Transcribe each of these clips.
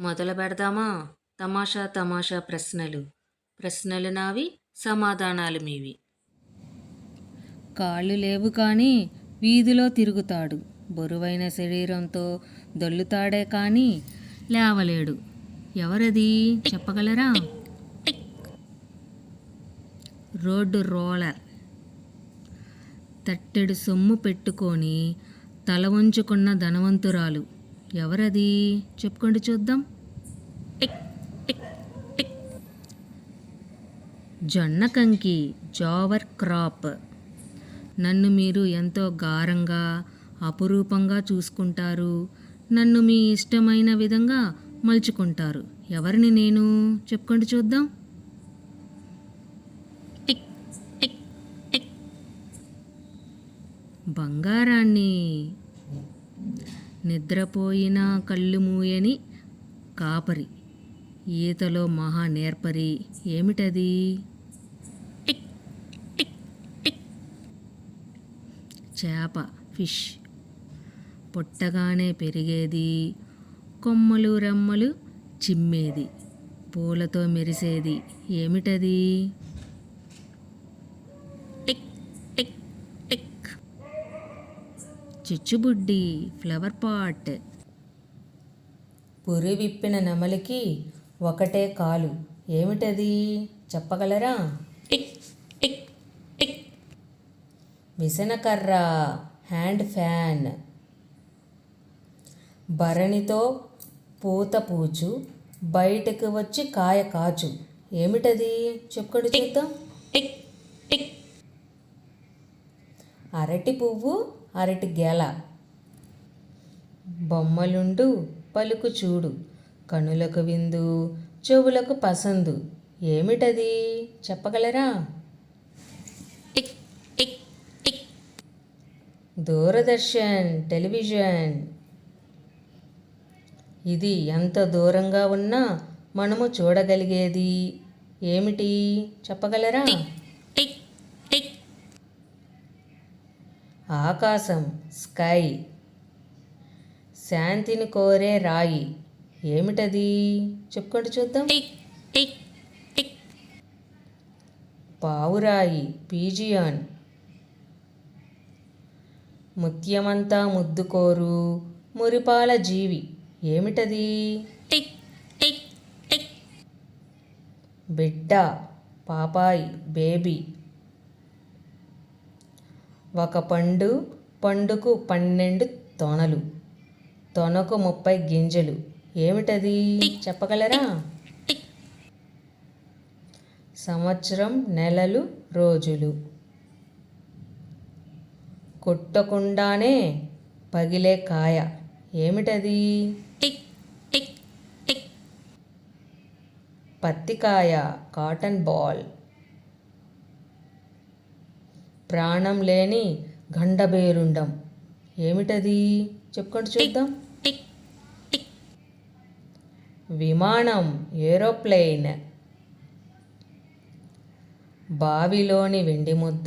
మొదలు పెడదామా? తమాషా తమాషా ప్రశ్నలు. ప్రశ్నలు నావి సమాధానాలు మీవి. కాళ్ళు లేవు కానీ వీధిలో తిరుగుతాడు. బరువైన శరీరంతో దొల్లుతాడే కానీ లేవలేడు. ఎవరది? చెప్పగలరా? Road roller. తట్టెడు సొమ్ము పెట్టుకొని తల వంచుకున్న ధనవంతురాలు. ఎవరది? చెప్పుకోండి చూద్దాం. Tick tick tick. జొన్న కంకి జావర్ క్రాప్. నన్ను మీరు ఎంతో గారంగా అపురూపంగా చూసుకుంటారు. నన్ను మీ ఇష్టమైన విధంగా మలుచుకుంటారు. ఎవరిని నేను? చెప్పుకోండి చూద్దాం. Tick tick tick. బంగారాన్ని నిద్రపోయిన కళ్ళు మూయని కాపరి. ఈతలో మహా నేర్పరి. ఏమిటది? Tick tick tick. చేప ఫిష్. పుట్టగానే పెరిగేది. కొమ్మలు రెమ్మలు చిమ్మేది. పూలతో మెరిసేది. ఏమిటది టిక్ టిక్ టిక్ చిచ్చుబుడ్డి ఫ్లవర్ పాట్. పురి విప్పిన నెమలికి ఒకటే కాలు. ఏమిటది? చెప్పగలరా? Tick tick tick. విసనకర్ర hand fan. భరణితో పూత పూచు బయటకు వచ్చి కాయ కాచు. ఏమిటది? చెప్పుకోండి చూద్దాం. Tick tick. అరటి పువ్వు అరటి గెల. బొమ్మలుండు పలుకు చూడు. కనులకు విందు చెవులకు పసందు. ఏమిటది? చెప్పగలరా? Tick tick tick. Doordarshan television. ఇది ఎంత దూరంగా ఉన్నా మనము చూడగలిగేది. ఏమిటి? చెప్పగలరా టిక్ టిక్ ఆకాశం స్కై. శాంతిని కోరే రాయి. ఏమిటది? చెప్పుకోండి చూద్దాం. Tick tick tick. పావురాయి పీజియాన్. ముత్యమంతా ముద్దుకోరు మురిపాల జీవి. ఏమిటది? Tick tick tick. బిడ్డ పాపాయి బేబీ. ఒక పండు పండుకు పన్నెండు తొనలు. తొనకు ముప్పై గింజలు. ఏమిటది? చెప్పగలరా? సంవత్సరం నెలలు రోజులు. కొట్టకుండానే పగిలే కాయ. ఏమిటది? Tick tick tick. పత్తికాయ cotton ball. ప్రాణం లేని గండబేరుండం. ఏమిటది? చెప్పుకోండి చూద్దాం. విమానం ఏరోప్లేన్. బావిలోని వెండి ముద్ద.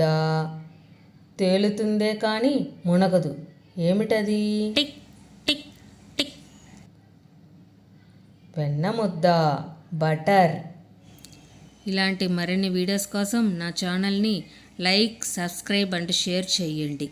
తేలుతుందే కానీ మునగదు. ఏమిటది? వెన్న ముద్ద బటర్. ఇలాంటి మరిన్ని వీడియోస్ కోసం నా ఛానల్ని లైక్ సబ్స్క్రైబ్ అండ్ షేర్ చేయండి.